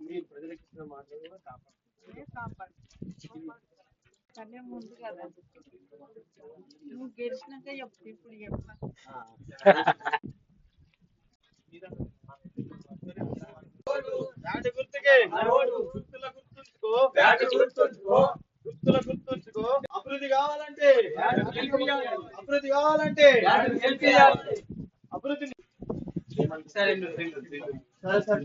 మీరు ప్రజలకు ఇచ్చిన మాటలు కూడా కానీ ముందు కదా నువ్వు గెలిచినాక చెప్పు ఇప్పుడు చెప్పా గుర్తుల గుర్తుంచుకో అభివృద్ధి కావాలంటే అభివృద్ధి కావాలంటే అభివృద్ధి సరే సరే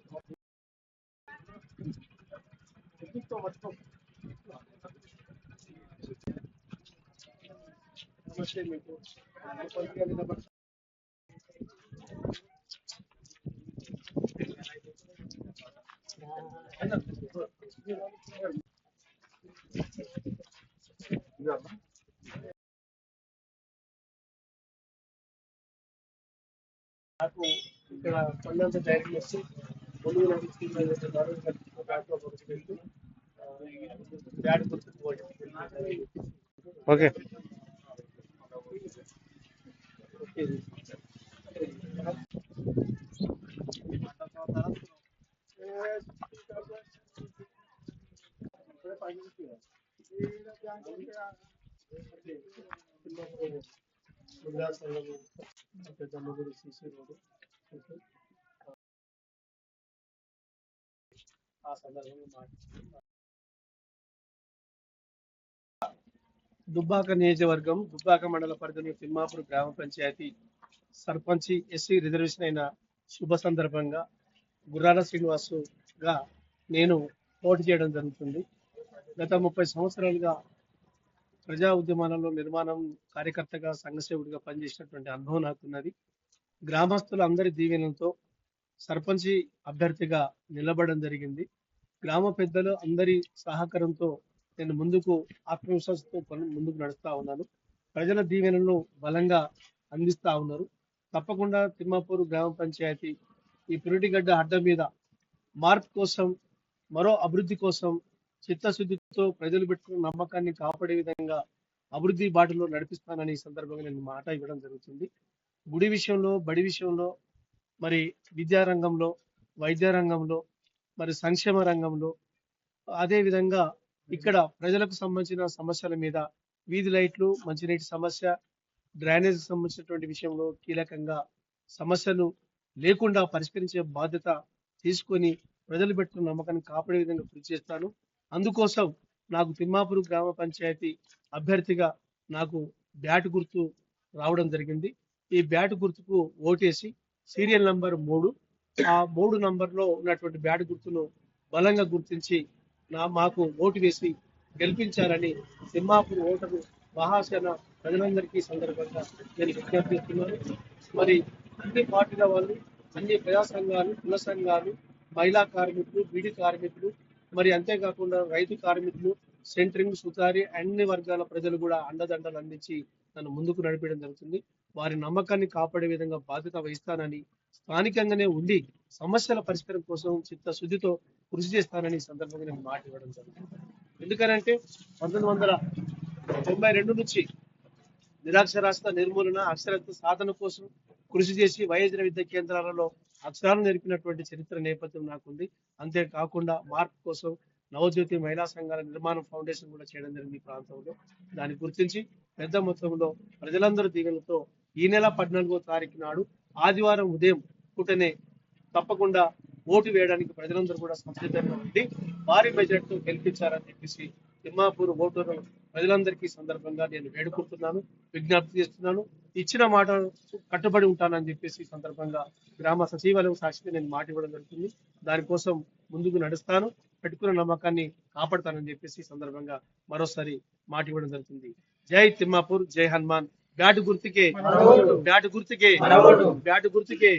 కడితే విశ్వాసం మొదటి గ్రామ పంచాయతీ అభివృద్ధి నమస్తే మీకు కొద్దిగా Only when it's seen as a model that the back of observation, that is also what Okay. Okay. ఆ సందర్భంలో దుబ్బాక నియోజకవర్గం దుబ్బాక మండల పరిధిలో తిమ్మాపూర్ గ్రామ పంచాయతీ సర్పంచి ఎస్సీ రిజర్వేషన్ అయిన శుభ సందర్భంగా గుర్రాల శ్రీనివాసుగా నేను పోటీ చేయడం జరుగుతుంది. గత ముప్పై సంవత్సరాలుగా ప్రజా ఉద్యమాలలో నిర్మాణం కార్యకర్తగా సంఘసేవుడిగా పనిచేసినటువంటి అనుభవం నాకున్నది. గ్రామస్తుల అందరి దీవెనలతో సర్పంచి అభ్యర్థిగా నిలబడడం జరిగింది. గ్రామ పెద్దలు అందరి సహకారంతో నేను ముందుకు ఆత్మవిశ్వాసంతో ముందుకు నడుస్తూ ఉన్నాను. ప్రజల దీవెనలను బలంగా అందిస్తూ ఉన్నారు. తప్పకుండా తిమ్మాపూర్ గ్రామ పంచాయతీ ఈ పురిటిగడ్డ అడ్డ మీద మార్పు కోసం మరో అభివృద్ధి కోసం చిత్తశుద్ధితో ప్రజలు పెట్టుకున్న నమ్మకాన్ని కాపాడే విధంగా అభివృద్ధి బాటలో నడిపిస్తానని ఈ సందర్భంగా నేను మాట ఇవ్వడం జరుగుతుంది. గుడి విషయంలో బడి విషయంలో మరి విద్యా రంగంలో వైద్య రంగంలో మరి సంక్షేమ రంగంలో అదేవిధంగా ఇక్కడ ప్రజలకు సంబంధించిన సమస్యల మీద వీధి లైట్లు మంచినీటి సమస్య డ్రైనేజ్ సంబంధించినటువంటి విషయంలో కీలకంగా సమస్యలు లేకుండా పరిష్కరించే బాధ్యత తీసుకొని ప్రజలు పెట్టుకున్న నమ్మకాన్ని కాపాడే విధంగా కృషి చేస్తాను. అందుకోసం నాకు తిమ్మాపూర్ గ్రామ పంచాయతీ అభ్యర్థిగా నాకు బ్యాట్ గుర్తు రావడం జరిగింది. ఈ బ్యాట్ గుర్తుకు ఓటేసి సీరియల్ నంబర్ మూడు. ఆ మూడు నంబర్లో ఉన్నటువంటి బ్యాట్ గుర్తును బలంగా గుర్తించి నా మాకు ఓటు వేసి గెలిపించాలని సింహాపూర్ ఓటరు మహాసేన ప్రజలందరికీ సందర్భంగా నేను విజ్ఞప్తి చేస్తున్నాను మరి అన్ని పార్టీల వాళ్ళు అన్ని ప్రజా సంఘాలు కుల సంఘాలు మహిళా కార్మికులు బీడీ కార్మికులు మరి అంతేకాకుండా రైతు కార్మికులు సెంటరింగ్ సుతారి అన్ని వర్గాల ప్రజలు కూడా అండదండలు అందించి నన్ను ముందుకు నడిపించడం జరుగుతుంది. వారి నమ్మకాన్ని కాపాడే విధంగా బాధ్యత వహిస్తానని స్థానికంగానే ఉండి సమస్యల పరిష్కారం కోసం చిత్తశుద్ధితో కృషి చేస్తానని సందర్భంగా నేను మాట ఇవ్వడం జరుగుతుంది ఎందుకనంటే పంతొమ్మిది వందల తొంభై రెండు నుంచి నిరాక్షరాస్యత నిర్మూలన అక్షరాస్యత సాధన కోసం కృషి చేసి వయోజన విద్యా కేంద్రాలలో అక్షరాలు నేర్పినటువంటి చరిత్ర నేపథ్యం నాకుంది. అంతేకాకుండా మార్పు కోసం నవజ్యోతి మహిళా సంఘాల నిర్మాణం ఫౌండేషన్ కూడా చేయడం జరిగింది ఈ ప్రాంతంలో. దాన్ని గుర్తించి పెద్ద మొత్తంలో ప్రజలందరూ దీవెనతో ఈ నెల పద్నాలుగో తారీఖు నాడు ఆదివారం ఉదయం పూటనే తప్పకుండా ఓటు వేయడానికి ప్రజలందరూ కూడా సంసిద్ధంగా ఉండి భారీ మెజార్టీతో గెలిపించారని చెప్పేసి తిమ్మాపూర్ ఓటరు ప్రజలందరికీ సందర్భంగా నేను వేడుకుంటున్నాను విజ్ఞప్తి చేస్తున్నాను. ఇచ్చిన మాట కట్టుబడి ఉంటానని చెప్పేసి సందర్భంగా గ్రామ సచివాలయం సాక్షిగా నేను మాట ఇవ్వడం జరుగుతుంది. దానికోసం ముందుకు నడుస్తాను. పెట్టుకున్న నమ్మకాన్ని కాపాడతానని చెప్పేసి సందర్భంగా మరోసారి మాట ఇవ్వడం జరుగుతుంది. జై తిమ్మాపూర్ జై హనుమాన్. బ్యాట్ గుర్తుకే. బ్యాట్ గుర్తుకే. బ్యాట్ గుర్తుకే.